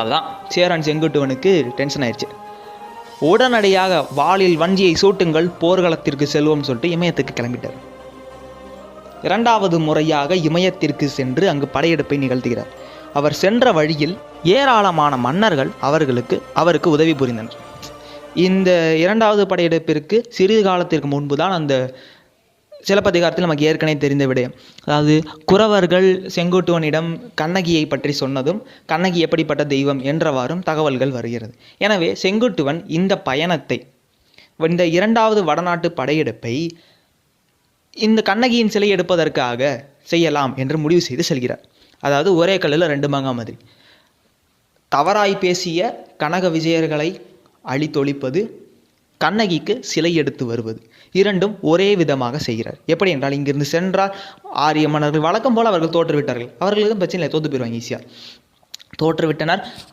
அவ்வளோதான் சேரன் செங்குட்டுவனுக்கு டென்ஷன் ஆயிடுச்சு உடனடியாக வாளில் வஞ்சியை சூட்டுங்கள் போர்க்களத்திற்கு செல்வோம் சொல்லிட்டு இமயத்துக்கு கிளம்பிட்டார். இரண்டாவது முறையாக இமயத்திற்கு சென்று அங்கு படையெடுப்பை நிகழ்த்துகிறார். அவர் சென்ற வழியில் ஏராளமான மன்னர்கள் அவர்களுக்கு அவருக்கு உதவி புரிந்தனர். இந்த இரண்டாவது படையெடுப்பிற்கு சிறிது காலத்திற்கு முன்பு தான் அந்த சிலப்பதிகாரத்தில் நமக்கு ஏற்கனவே தெரிந்த விடயம் அதாவது குறவர்கள் செங்குட்டுவனிடம் கண்ணகியை பற்றி சொன்னதும் கண்ணகி எப்படிப்பட்ட தெய்வம் என்றவாறும் தகவல்கள் வருகிறது. எனவே செங்குட்டுவன் இந்த பயணத்தை இந்த இரண்டாவது வடநாட்டு படையெடுப்பை இந்த கண்ணகியின் சிலை எடுப்பதற்காக செய்யலாம் என்று முடிவு செய்து செல்கிறார். அதாவது ஒரே கல்லில் ரெண்டு மங்கா மாதிரி. தவறாய் பேசிய கனக விஜயர்களை அழித்தொழிப்பது கண்ணகிக்கு சிலை எடுத்து வருவது. இரண்டும் ஒரே விதமாக செய்கிறார். எப்படி என்றால் இங்கிருந்து சென்றால் ஆரிய மன்னர்கள் வழக்கம் போல் அவர்கள் தோற்றுவிட்டார்கள். அவர்களுக்கும் பிரச்சனை இல்லை. தோற்று போயிடுவாங்க ஈஸியாக தோற்றுவிட்டனர்.